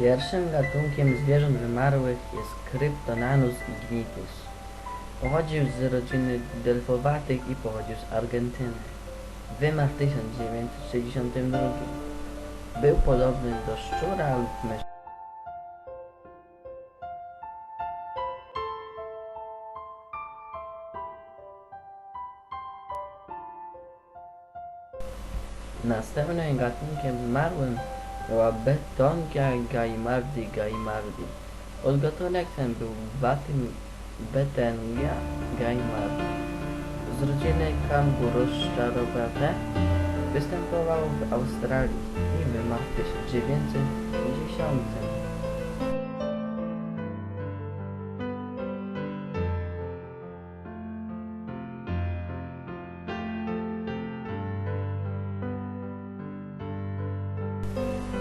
Pierwszym gatunkiem zwierząt wymarłych jest Kryptonanus ignitus. Pochodził z rodziny delfowatych i pochodził z Argentyny. Wymarł w 1962. Był podobny do szczura lub myszy. Następnym gatunkiem wymarłym była Betonka gaimardi gaimardi. Podgatunek ten był Batym Betengia gaimardi. Z rodziny kanguruszczarowate występował w Australii i w 1950.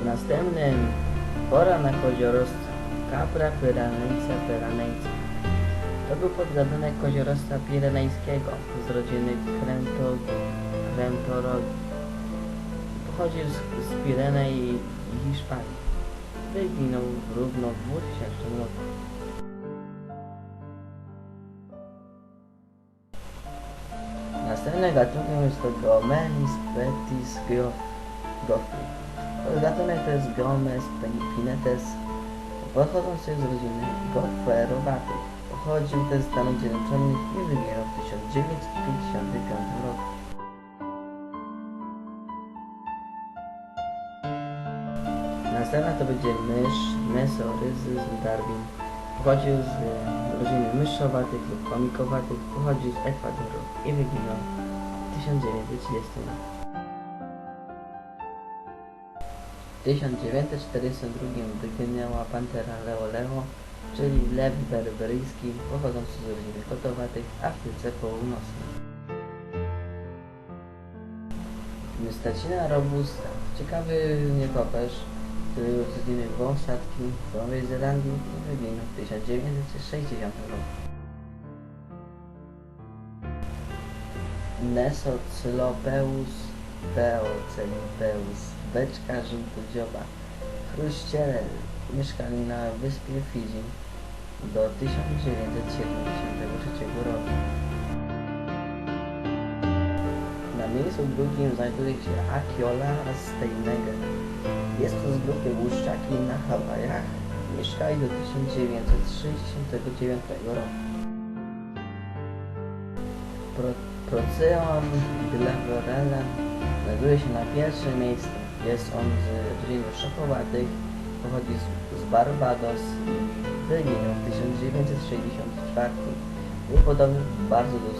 Następnym pora na koziorosca Capra pyranejca pyranejca. To był podgatunek koziorosca pirenejskiego z rodziny Krętogi, Krętorogi. Pochodził z, z Pirenej i Hiszpanii. Wyginął równo w 2000 roku. Następnym gatunkiem jest to Gomelis petis goffrey. Gatunek to jest Gomes penipinetes, pochodzący z rodziny goferowatych. Pochodził też z Stanów Zjednoczonych i wyginął w 1955 roku. Następna to będzie mysz Mesoryzys darwin. Pochodził z rodziny myszowatych lub komikowatych. Pochodził z Ekwadoru i wyginął w 1930 roku. W 1942 wyginęła pantera Leo Leo, czyli lew berberyjski pochodzący z rodziny kotowatych w Afryce Północnej. Mystacina robusta, ciekawy nietoperz, który był z rodziny wąsatki w Nowej Zelandii i wyginął w 1960 roku. Nesocylopeus teocelipeus, beczka żółtodzioba, chruściele mieszkali na wyspie Fidżi do 1973 roku. Na miejscu drugim znajduje się Akiola stejnega. Jest to z grupy łuszczaki na Hawajach. Mieszkali do 1969 roku. Pro, Proceon glavorella znajduje się na pierwszym miejscu. Jest on z rodziny szopowatych, pochodzi z, z Barbados i wyginął w 1964. Był podobny bardzo do